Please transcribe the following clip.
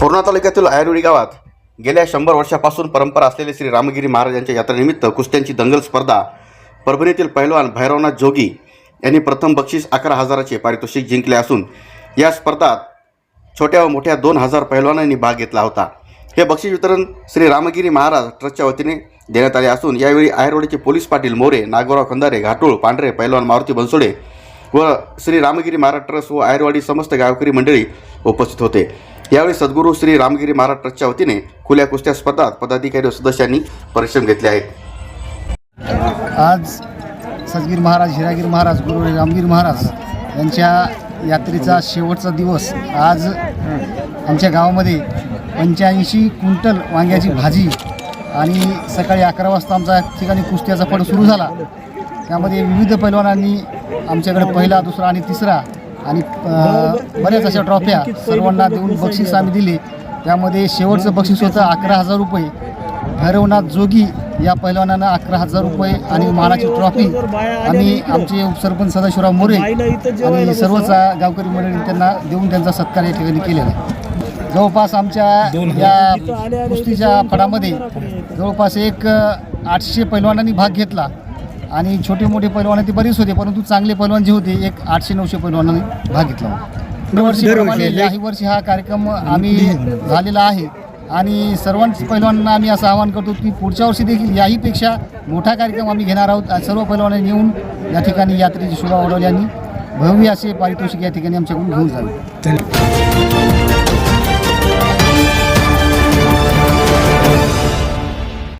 पूर्णा तालुक्यातील आयुर्वेदी गावात गेल्या शंभर वर्षापासून परंपरा असलेले श्री रामगिरी महाराज यांच्या यात्रेनिमित्त कुस्त्यांची दंगल स्पर्धा परभणीतील पहिलवान भैरवनाथ जोगी यांनी प्रथम बक्षीस अकरा हजाराचे पारितोषिक जिंकले असून या स्पर्धात छोट्या व मोठ्या दोन हजार पहिलवानांनी भाग घेतला होता. हे बक्षीस वितरण श्री रामगिरी महाराज ट्रस्टच्या वतीने देण्यात आले असून यावेळी आयरोडीचे पोलीस पाटील मोरे नागोराव खंदारे घाटूळ पांढरे पैलवान मारुती बनसोडे व श्री रामगिरी महाराज ट्रस्ट व आयरवाडी समस्त गावकरी मंडळी उपस्थित होते. यावेळी सद्गुरू श्री रामगिरी महाराज ट्रस्टच्या वतीने खुल्या कुस्त्या स्पर्धात पदाधिकारी व सदस्यांनी परिश्रम घेतले आहेत. आज सदगीर महाराज हिरागीर महाराज गुरु रामगीर महाराज यांच्या यात्रेचा शेवटचा दिवस आज आमच्या गावामध्ये पंच्याऐंशी क्विंटल वांग्याची भाजी आणि सकाळी अकरा वाजता आमचा ठिकाणी कुस्त्याचा फड सुरू झाला. त्यामध्ये विविध पैलवानांनी आमच्याकडे पहिला दुसरा आणि तिसरा आणि बऱ्याच अशा ट्रॉफ्या सर्वांना देऊन बक्षीस आम्ही दिले. त्यामध्ये शेवटचं बक्षीस होतं अकरा हजार रुपये. भैरवनाथ जोगी या पैलवानानं अकरा हजार रुपये आणि मानाची ट्रॉफी आम्ही आमचे उपसरपंच सदाशिवराव मोरे आणि सर्वच गावकरी मंडळी त्यांना देऊन त्यांचा सत्कार या ठिकाणी केलेला आहे. जवळपास आमच्या या कुस्तीच्या फडामध्ये जवळपास एक आठशे पैलवानांनी भाग घेतला. आणि छोटे मोठे पैलवान ते बरेच होते परंतु चांगले पैलवान जे होते एक आठशे नऊशे पैलवानांनी भाग घेतला दरवर्षी याही वर्षी हा कार्यक्रम आम्ही झालेला आहे. आणि सर्वांच पैलवानांना आम्ही असं आवाहन करतो की पुढच्या वर्षी देखील याहीपेक्षा मोठा कार्यक्रम आम्ही घेणार आहोत. सर्व पैलवानांनी येऊन या ठिकाणी यात्रेची शोभा वाढवली आणि भव्य असे पारितोषिक या ठिकाणी आमच्याकडून घेऊन जावे.